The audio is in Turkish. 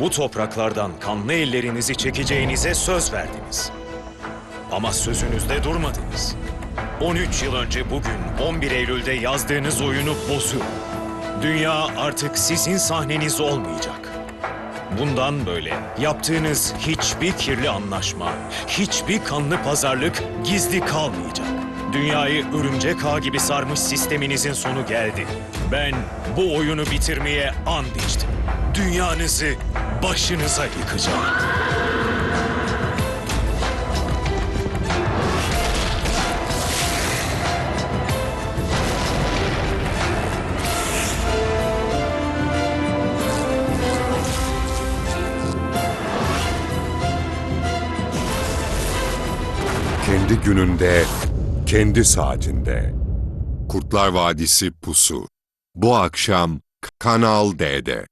bu topraklardan kanlı ellerinizi çekeceğinize söz verdiniz. Ama sözünüzde durmadınız. 13 yıl önce bugün 11 Eylül'de yazdığınız oyunu bozuyor. Dünya artık sizin sahneniz olmayacak. Bundan böyle yaptığınız hiçbir kirli anlaşma, hiçbir kanlı pazarlık gizli kalmayacak. Dünyayı örümcek ağ gibi sarmış sisteminizin sonu geldi. Ben bu oyunu bitirmeye and içtim. Dünyanızı başınıza yıkacağım. Kendi gününde, kendi saatinde. Kurtlar Vadisi Pusu. Bu akşam Kanal D'de.